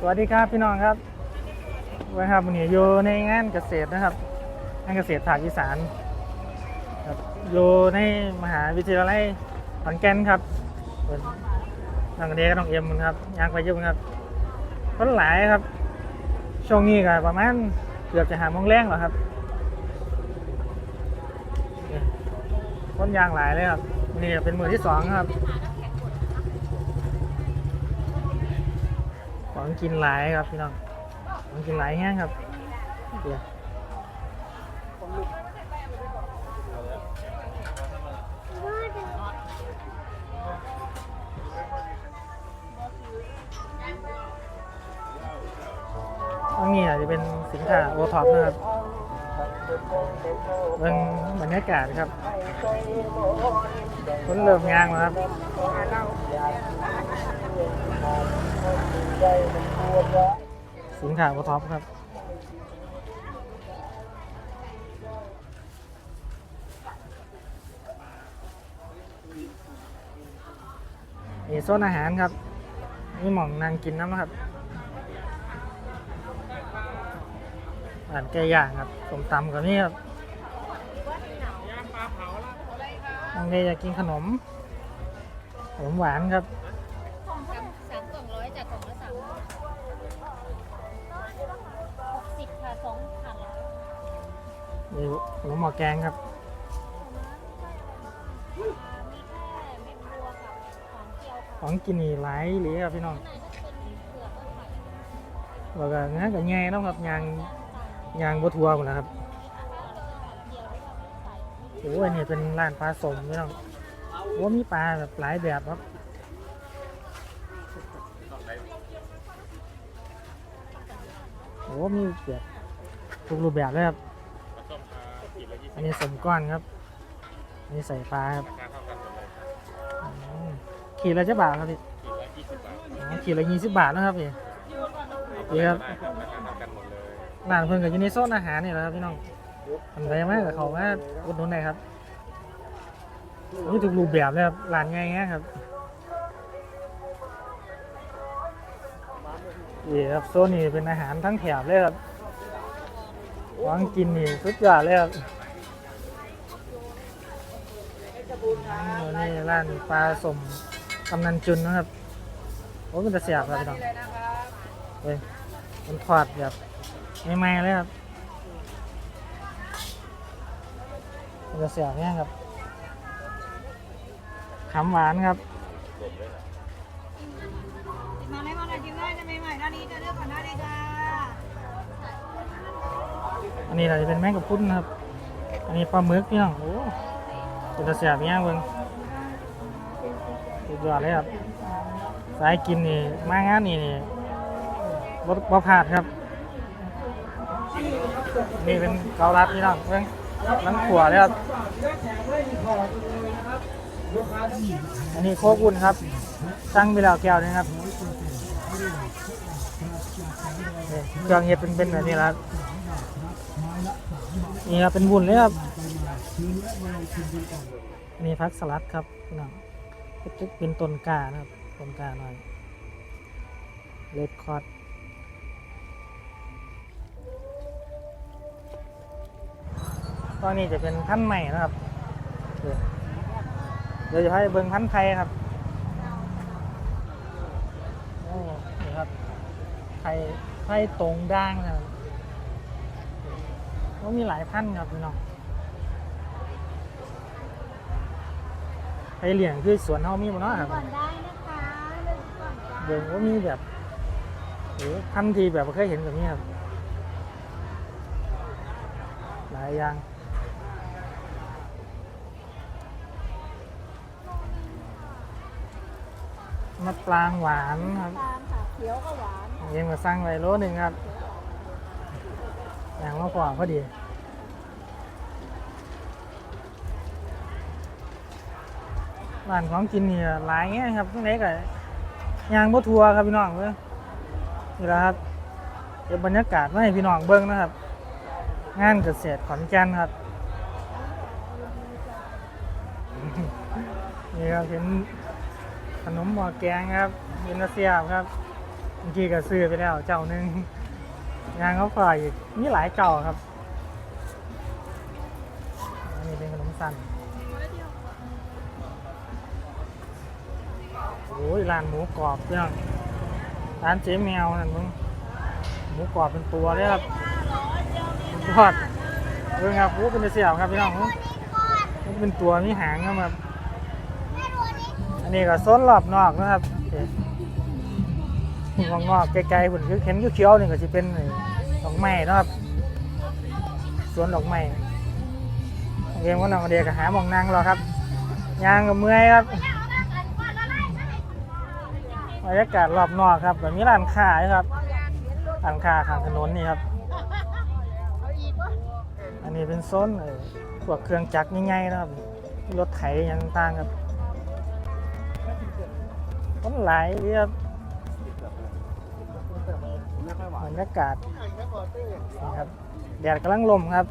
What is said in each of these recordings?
สวัสดีครับพี่น้องครับวันครับวันนี้อยู่ในงานเกษตรนะครับงานเกษตรภาคอีสานครับอยู่ในมหาวิทยาลัยขอนแก่นครับน้องเดกับน้องเอ็มครับยางไปอยุ่งครับคนหลายครับ ช่วงนี้ก็ประมาณเกือบจะหาโมงแรงแล้วครับคนยางหลายเลยครับนี่เป็นมือที่สองครับ ของกินหลายครับพี่น้องของกินหลายแห้งครับเดี๋ยวนนี้อาจจะเป็นสินค้าโอท็อปนะครับเรื่องบรรยากาศครับคนเริ่มงานแล้วครับ สินค้าโอท็อปครับมีโซนอาหารครับมีหม่องนั่งกินน้ำนะครับอาหารไก่ย่างครับสมตำกับนี่ครับบางทีอยากกินขนมขนมหวานครับ มีขนมหมอแกงครับของกินนี่หลายหลีครับพี่น้องข้างในก็จะเป็นนไม้แล้วก็งานกับแง่ต้องครับยางยางบัวทัวหมดแล้วครับเจียวด้วยค่ะใส่โอ้ยนี่เป็นร้านปลาสมพี่น้องโอ้มีปลาแบบหลายแบบครับโอ้มีแบบทุกรูปแบบเลยครับ อันนี้สมก้อนครับ อันนี้ใส่ปลาครับอืมขีดละเจ้าบาทครับพี่อ๋อขีดละยี่สิบบาทนะครับพี่นี่ครับร้านเพิ่งกับยูนิโซนอาหารนี่แหละครับพี่น้องทำไรมากกับเขามาอุดหนุนหน่อยครับนี่ถูกรูปแบบเลยครับร้านง่ายๆครับนี่ครับโซนนี้เป็นอาหารทั้งแถบเลยครับของกินนี่สุดยอดเลยครับอืม นี่ร้านปลาสมกำนันจุนนะครับโอ้เป็นตะเสียบครับพี่น้องเฮ้ยมันทอดแบบใหม่ๆเลยครับเป็นตะเสียบเนี่ยครับขำหวานครับมาไม่มาเลยจิ้มได้จะไม่ใหม่ด้านนี้จะเลือกก่อนได้เลยจ้าอันนี้เราจะเป็นแมงกะพุนครับ อันนี้ปลาหมึกพี่น้องโอ้ เป็นตะเสียบเนี่ยเบิ่งสุดยอดเลยครับ สายกินนี่ มางานนี่นี่บ่บ่พลาดครับ นี่เป็นเกาลัดพี่น้องเพิ่งน้ำขัวเลยครับ อันนี้โคกุนครับ ตั้งไปแล้วแก้วนึงครับเครื่องเห็ดเป็นเป็นแบบนี้ละครับนี่ครับเป็นวุ้นเลยครับ อันนี้พักสลัดครับพี่น้องเป็นต้นกานะครับต้นกาหน่อยเลดคอร์ดตอนนี้จะเป็นพันใหม่นะครับ เดี๋ยวจะให้เบิ้งพันไทยครับโอ้นี่ครับไทยไทยตรงด่างนะครับก็มีหลายพันครับพี่น้อง ไทยเหลี่ยงคือสวนเฮามีหมดเนาะครับก่อนได้นะคะเลือกก่อนจ้าเบิ้งว่ามีแบบหรือพันธุ์ที่แบบบ่เคยเห็นแบบนี้ครับหลายอย่างมะปรางหวานครับตามค่ะเขียวก็หวาน เย็นมาสร้างไว้โลหนึ่งครับอย่างมากกว่าพอดี ร้านของกินนี่หลายแง่ครับทั้งไหนก็ยางบ่ทัวร์ครับพี่น้องเว้ยนี่แหละครับเดี๋ยวบรรยากาศมาให้พี่น้องเบิ่งนะครับ งานเกษตรขอนแก่นครับนี่ครับเห็นขนมหม้อแกงครับเห็นเสียบครับเมื่อกี้ก็ซื้อไปแล้วเจ้าหนึ่งงานเขาฝากอีกมีหลายเก่าครับนนี้เป็นขนมสัน โอ้ยร้านหมูกรอบพี่น้องร้านเจ๊แมวนั่นมึงหมูกรอบเป็นตัวเลยครับทอดเรื่องครับโอ้เป็นเสี่ยวครับพี่น้องมันเป็นตัวมีหางครับอันนี้ก็โซนรอบนอกนะครับหุ่นของอกไกลๆหุ่นคือเห็นเขียวๆนี่ก็จะเป็นดอกไม้นะครับสวนดอกไม้เรียนว่าน้องเดียก็หามองนั่งรอครับยางกับเมื่อยครับ บรรยากาศรอบนอกครับแบบนี้ร้านค้าครับร้านค้าข้างถนนนี่ครับ อันนี้เป็นโซนพวกเครื่องจักรง่ายๆนะครับรถไถอย่างต่างครับคนหลเรียบบรรยากาศนี่ครับแดดกำลังลมครับ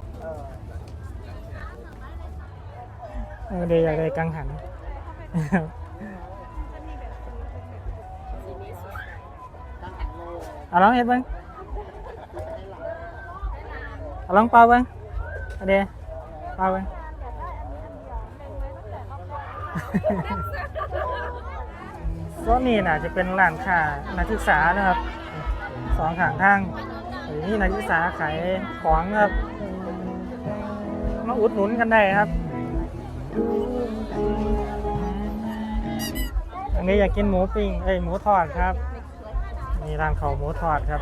เดี๋ยวอยากได้กังหัน เอาลองเฮ็ดเบ้างเอาลองเป่าเบ้างเอาเดี๋ยวเป่าเบ้างโซนนี้น่าจะเป็นร้านค้านักศึกษานะครับสองข้างทางหรือนี่นักศึกษาขายของนะครับมาอุดหนุนกันได้ครับ อันนี้อยากกินหมูปิ้งเอ้ยหมูทอดครับ มีร้านเขาหมูทอดครับ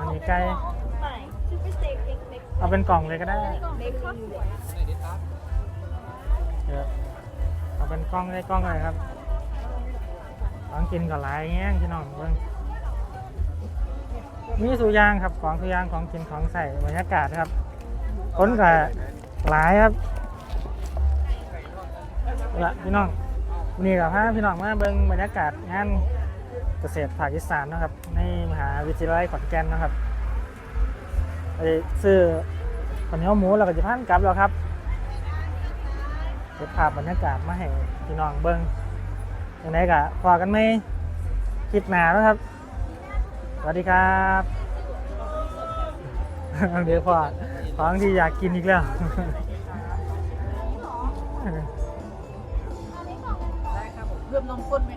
อันนี้ไก่เอาเป็นกล่องเลยก็ได้เอาเป็นกล้องได้กล้องเลยครับของกินก็หลายแง่งพี่น้องเบิ่งมีสุยางครับของสุยางของกินของใส่บรรยากาศครับคนก็หลายครับละพี่น้อง นี่กับพาพี่น้องมาเบิ่งบรรยากาศงานเกษตรภาคอีสานนะครับ ในมหาวิทยาลัยขอนแก่นนะครับไปซื้อข้าวเนียวหมูแล้วก็จะพันกลับแล้วครับเก็บภาพบรรยากาศมาให้พี่น้องเบิ้งยังไงกะพอกันไหมคลิปหนาแล้วครับ สวัสดีครับเดี๋ยวพอของที่อยากกินอีกแล้ว ได้ครับผมเพิ่มนมข้นไหม